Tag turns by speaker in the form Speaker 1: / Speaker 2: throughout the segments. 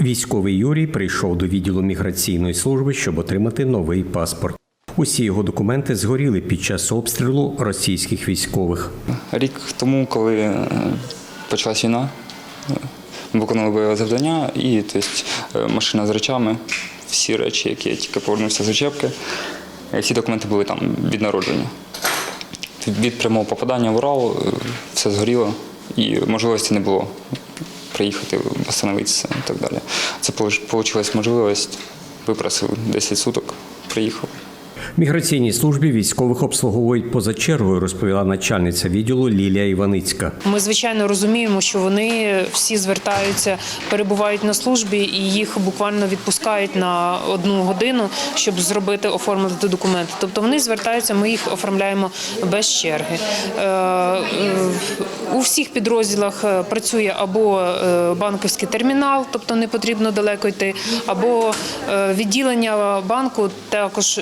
Speaker 1: Військовий Юрій прийшов до відділу міграційної служби, щоб отримати новий паспорт. Усі його документи згоріли під час обстрілу російських військових.
Speaker 2: Рік тому, коли е, почалась війна, е, ми виконали бойове завдання і тобто, е, машина з речами, всі речі, які я тільки повернувся з учебки, всі документи були там від народження. Від- прямого попадання в Урал все згоріло і можливості не було приїхати, встановитися і так далі. Це вийшла можливість, випросив 10 суток, приїхав.
Speaker 1: Міграційній службі військових обслуговують поза чергою, розповіла начальниця відділу Лілія Іваницька.
Speaker 3: Ми звичайно розуміємо, що вони всі звертаються, перебувають на службі, і їх буквально відпускають на одну годину, щоб зробити оформити документи. Тобто вони звертаються, ми їх оформляємо без черги. Е, У всіх підрозділах е, працює або е, банківський термінал, тобто не потрібно далеко йти, або відділення банку також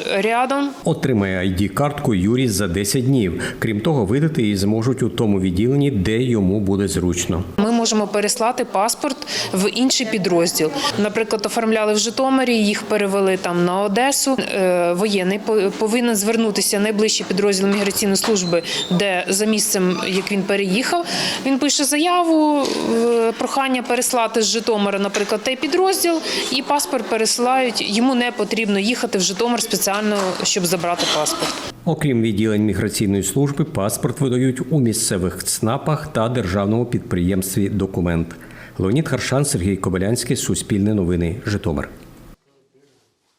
Speaker 3: рядом.
Speaker 1: Отримає ID-картку Юрій за 10 днів. Крім того, видати її зможуть у тому відділенні, де йому буде зручно.
Speaker 3: Ми можемо переслати паспорт в інший підрозділ. Наприклад, оформляли в Житомирі, їх перевели там на Одесу. Е, Воєнний по- повинен звернутися найближчий підрозділ міграційної служби, де за місцем, як він переїхав. Він пише заяву, е, прохання переслати з Житомира, наприклад, той підрозділ, і паспорт пересилають. Йому не потрібно їхати в Житомир спеціально, щоб забрати паспорт.
Speaker 1: Окрім відділень міграційної служби, паспорт видають у місцевих ЦНАПах та державному підприємстві Документ. Леонід Харшан, Сергій Кобилянський, Суспільне новини, Житомир.